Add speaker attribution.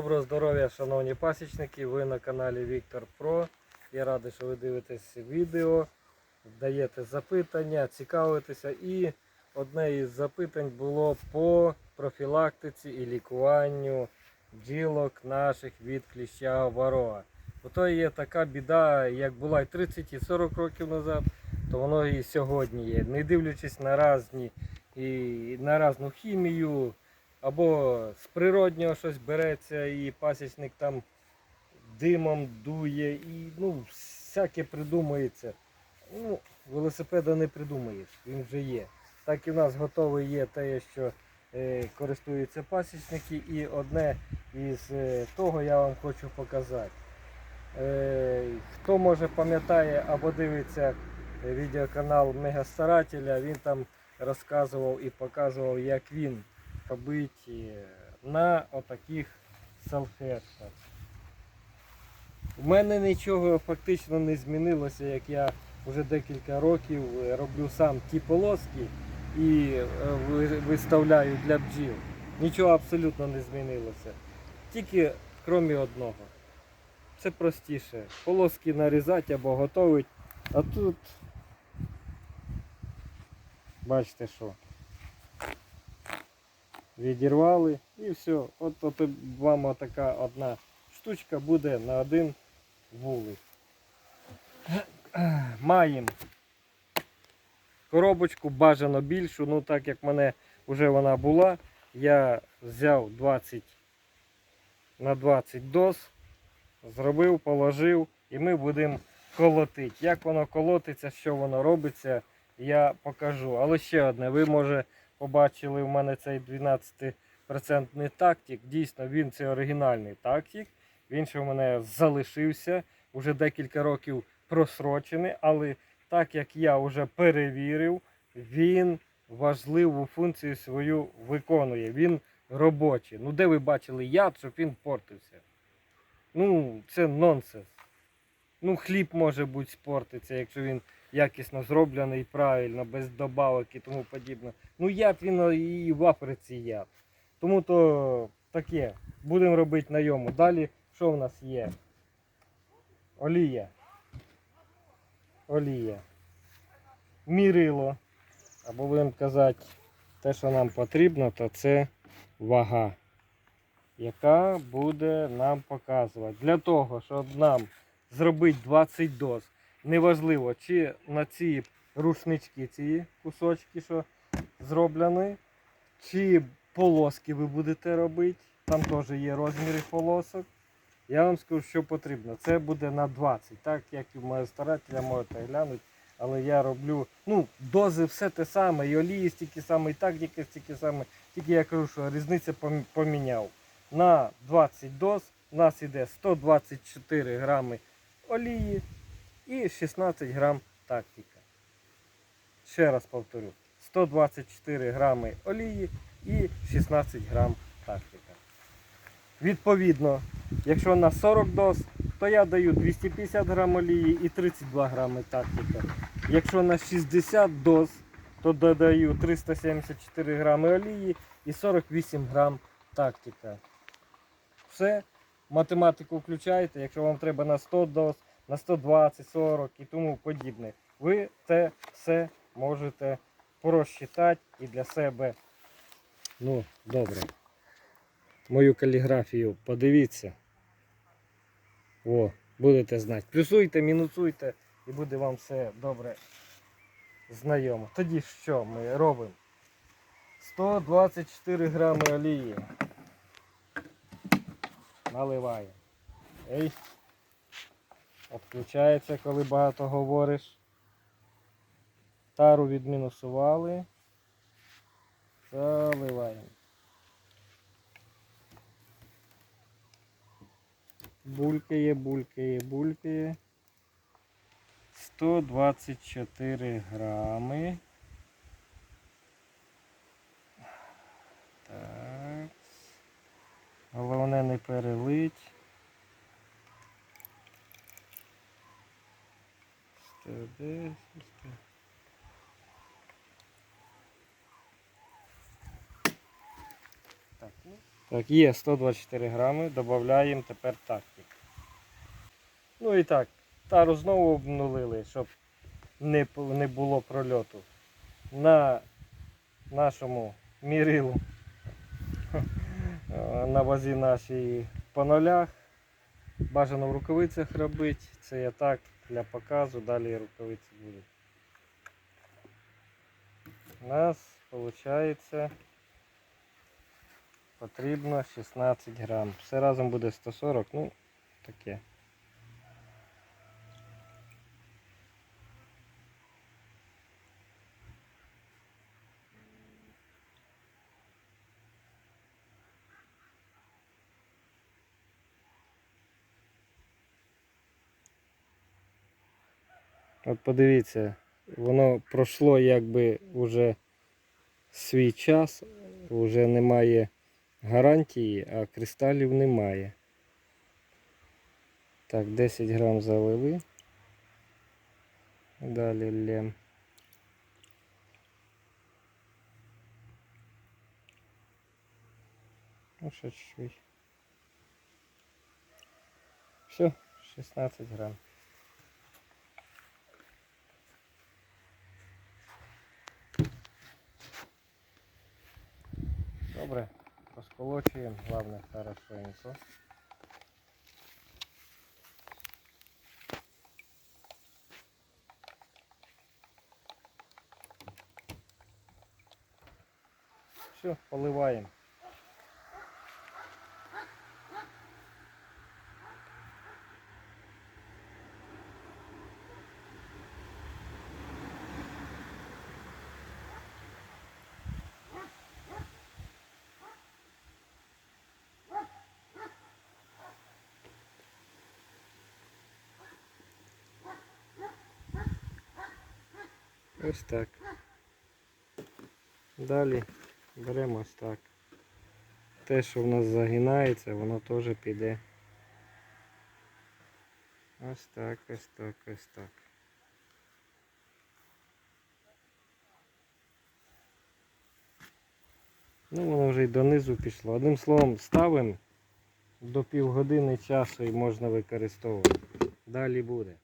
Speaker 1: Доброго здоров'я, шановні пасічники. Ви на каналі Віктор Про. Я радий, що ви дивитесь відео, даєте запитання, цікавитеся. І одне із запитань було по профілактиці і лікуванню бджілок наших від кліща ворога. Ото є така біда, як була і 30, і 40 років назад, то воно і сьогодні є. Не дивлячись на різні і на різну хімію, або з природнього щось береться, і пасічник там димом дує, і ну, всяке придумується. Ну, велосипеда не придумаєш, він вже є. Так і в нас готовий є те, що е, користуються пасічники, і одне із е, того я вам хочу показати. Е, хто може пам'ятає або дивиться е, відеоканал Мегастарателя, він там розказував і показував, як він робить е, на отаких салфетках. У мене нічого фактично не змінилося, як я вже декілька років е, роблю сам ті полоски і е, виставляю для бджіл. Нічого абсолютно не змінилося. Тільки крім одного. Це простіше. Полоски нарізати або готувати. А тут бачите що. Відірвали і все. От, от вам така одна штучка буде на один вулик. Маємо коробочку бажано більшу, ну так як в мене вже вона була, я взяв 20 на 20 доз, зробив, положив і ми будемо колотити. Як воно колотиться, що воно робиться, я покажу. Але ще одне, ви може побачили в мене цей 12% тактик. Дійсно, він це оригінальний тактик. Він ще в мене залишився, вже декілька років просрочений, але так як я вже перевірив, він важливу функцію свою виконує. Він робочий. Ну де ви бачили яд, щоб він портився? Ну, це нонсенс. Ну, хліб може бути спортиться, якщо він якісно зроблений правильно, без добавок і тому подібне. Ну, яд він і в Африці яд. Тому то таке. Будемо робити на йому. Далі що в нас є? Олія. Олія. Мірило. Або будемо казати, те, що нам потрібно, то це вага, яка буде нам показувати. Для того, щоб нам зробити 20 доз, неважливо, чи на ці рушнички, ці кусочки, що зроблені, чи полоски ви будете робити. Там теж є розміри полосок. Я вам скажу, що потрібно. Це буде на 20, так як і в моєї старателя можете глянути. Але я роблю, ну, дози все те саме, і олії стільки саме, і тактики стільки саме. Тільки я кажу, що різниця поміняв. На 20 доз у нас йде 124 грами олії і 16 грам тактика. Ще раз повторю. 124 грами олії і 16 грам тактика. Відповідно, якщо на 40 доз, то я даю 250 грам олії і 32 грами тактика. Якщо на 60 доз, то додаю 374 грами олії і 48 грам тактика. Все, математику включаєте, якщо вам треба на 100 доз, на 120, 40 і тому подібне. Ви те все можете просчитати і для себе. Ну, добре. Мою каліграфію подивіться. О, будете знати. Плюсуйте, мінусуйте і буде вам все добре знайомо. Тоді що ми робимо? 124 грами олії. Наливаємо. Ей. Відключається, коли багато говориш. Тару відмінусували. Заливаємо. Булькає, булькає, булькає. 124 грами. Так. Головне не перелить. 110. Так, ну, Так, є 124 грами, додаємо тепер тактик. Ну і так, тару знову обнулили, щоб не, не було прольоту. На нашому мірилу на вазі нашій по нулях. Бажано в рукавицях робити. Це я так для показу, далі рукавиці будуть. У нас виходить потрібно 16 грам. Все разом буде 140, ну таке. От подивіться, воно пройшло якби вже свій час, вже немає гарантії, а кристалів немає. Так, 10 грам залили. Далі лем. Ну, ще чуть-чуть. Все, 16 грам. Добре, розколочуємо, головне хорошенько. Все, поливаємо. Ось так. Далі беремо ось так. Те, що в нас загинається, воно теж піде. Ось так, ось так, ось так. Ну, воно вже й донизу пішло. Одним словом, ставимо до півгодини часу і можна використовувати. Далі буде.